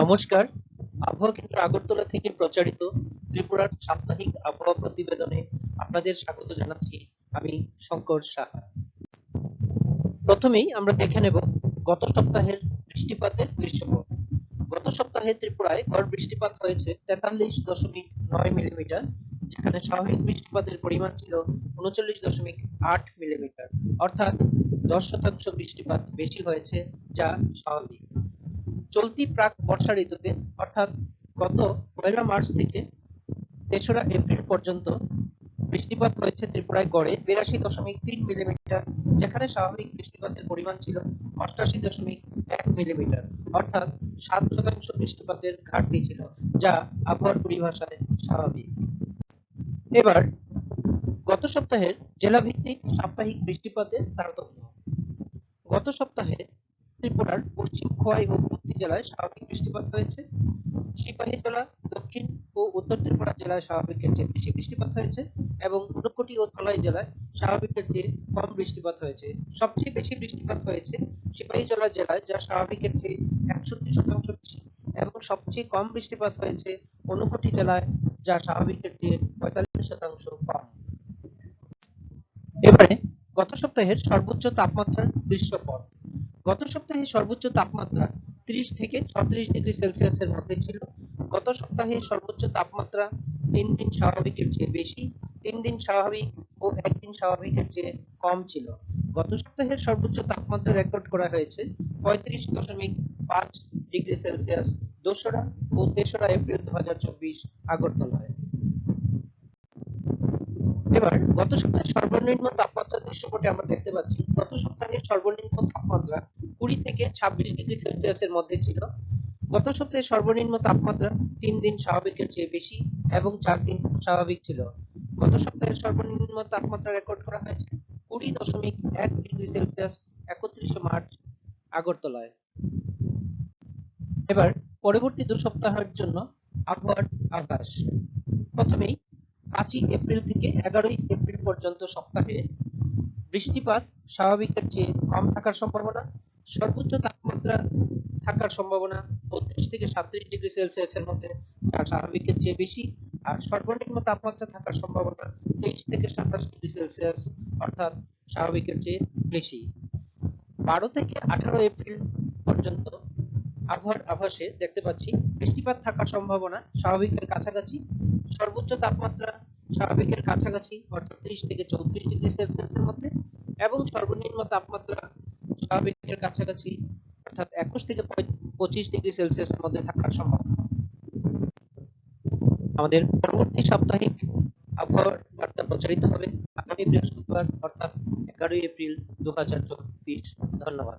নমস্কার। আবহাওয়া কেন্দ্র আগরতলা থেকে প্রচারিত ত্রিপুরার সাপ্তাহিক আবহাওয়া প্রতিবেদনে আপনাদের স্বাগত জানাচ্ছি আমি শঙ্কর সাহা। প্রথমেই আমরা দেখে নেব গত সপ্তাহের বৃষ্টিপাতের দৃশ্যপট। গত সপ্তাহে ত্রিপুরায় গড় বৃষ্টিপাত হয়েছে তেতাল্লিশ দশমিক নয় মিলিমিটার, যেখানে স্বাভাবিক বৃষ্টিপাতের পরিমাণ ছিল উনচল্লিশ দশমিক আট মিলিমিটার। অর্থাৎ দশ শতাংশ বৃষ্টিপাত বেশি হয়েছে যা স্বাভাবিক। চলতি প্রাক বর্ষা ঋতুতে, অর্থাৎ গত পয়লা মার্চ থেকে তেসরা এপ্রিল পর্যন্ত বৃষ্টিপাত হয়েছে ত্রিপুরায় গড়ে বিরাশি দশমিক তিন মিলিমিটার, যেখানে স্বাভাবিক বৃষ্টিপাতের পরিমাণ ছিল অষ্টাশি দশমিক এক মিলিমিটার, অর্থাৎ সাত শতাংশ বৃষ্টিপাতের ঘাটতি ছিল, যা আবহাওয়ার পরিভাষায় স্বাভাবিক। এবার, গত সপ্তাহের জেলাভিত্তিক সাপ্তাহিক বৃষ্টিপাতের তারতম্য। গত সপ্তাহে ত্রিপুরার পশ্চিম খোয়াই ও কুর্তি জেলায় স্বাভাবিক বৃষ্টিপাত হয়েছে। সিপাহীজলা দক্ষিণ ও উত্তর ত্রিপুরা জেলায় স্বাভাবিকের চেয়ে বেশি বৃষ্টিপাত হয়েছে এবং ঊনকোটি ও ধলাই জেলায় স্বাভাবিকের চেয়ে কম বৃষ্টিপাত হয়েছে। সবচেয়ে বেশি বৃষ্টিপাত হয়েছে সিপাহীজলা জেলায়, যা স্বাভাবিকের চেয়ে একষট্টি শতাংশ বেশি এবং সবচেয়ে কম বৃষ্টিপাত হয়েছে ঊনকোটি জেলায়, যা স্বাভাবিকের চেয়ে পঁয়তাল্লিশ শতাংশ কম। এবারে গত সপ্তাহের সর্বোচ্চ তাপমাত্রার দৃশ্যপট। গত সপ্তাহে সর্বোচ্চ তাপমাত্রা 30 থেকে 36 ডিগ্রি সেলসিয়াসের মধ্যে ছিল। গত সপ্তাহে সর্বোচ্চ তাপমাত্রা তিন দিন স্বাভাবিকের চেয়ে বেশি, তিন দিন স্বাভাবিক ও একদিন স্বাভাবিকের চেয়ে কম ছিল। গত সপ্তাহের সর্বোচ্চ তাপমাত্রা রেকর্ড করা হয়েছে পঁয়ত্রিশ দশমিক পাঁচ ডিগ্রি সেলসিয়াস, দোসরা ও তেসরা এপ্রিল দু হাজার চব্বিশ আগরতলায়। এবার গত সপ্তাহের সর্বনিম্ন তাপমাত্রা দৃশ্যপটে আমরা দেখতে পাচ্ছি। গত সপ্তাহের সর্বনিম্ন তাপমাত্রা কুড়ি থেকে ছাব্বিশ ডিগ্রি সেলসিয়াসের মধ্যে ছিল। গত সপ্তাহে সর্বনিম্ন তাপমাত্রা তিন দিন স্বাভাবিকের চেয়ে বেশি এবং চার দিন স্বাভাবিক ছিল। গত সপ্তাহের সর্বনিম্ন তাপমাত্রা রেকর্ড করা হয়েছে কুড়ি দশমিক এক ডিগ্রি সেলসিয়াস একত্রিশে মার্চ আগরতলায়। এবার পরবর্তী দু সপ্তাহের জন্য আবহাওয়ার আভাস। প্রথমেই পাঁচই এপ্রিল থেকে এগারোই এপ্রিল পর্যন্ত সপ্তাহে বৃষ্টিপাত স্বাভাবিকের চেয়ে কম থাকার সম্ভাবনা, সর্বোচ্চ তাপমাত্রা থাকার সম্ভাবনা বত্রিশ থেকে সাতত্রিশ ডিগ্রি সেলসিয়াসের মধ্যে, যা স্বাভাবিকের চেয়ে বেশি। আর সর্বনিম্ন তাপমাত্রা থাকার সম্ভাবনা তেইশ থেকে সাতাশ ডিগ্রি সেলসিয়াস, অর্থাৎ স্বাভাবিকের চেয়ে বেশি। বারো থেকে আঠারো এপ্রিল পর্যন্ত আবহাওয়ার আভাসে দেখতে পাচ্ছি, বৃষ্টিপাত থাকার সম্ভাবনা স্বাভাবিকের কাছাকাছি। সর্বোচ্চ তাপমাত্রা স্বাভাবিকের কাছাকাছি, অর্থাৎ ত্রিশ থেকে চৌত্রিশ ডিগ্রি সেলসিয়াসের মধ্যে, এবং সর্বনিম্ন তাপমাত্রা স্বাভাবিকের কাছাকাছি, অর্থাৎ একুশ থেকে পঁচিশ ডিগ্রি সেলসিয়াসের মধ্যে থাকার সম্ভাবনা। আমাদের পরবর্তী সাপ্তাহিক আবহাওয়ার বার্তা প্রচারিত হবে আগামী বৃহস্পতিবার, অর্থাৎ এগারোই এপ্রিল দু হাজার চব্বিশ। ধন্যবাদ।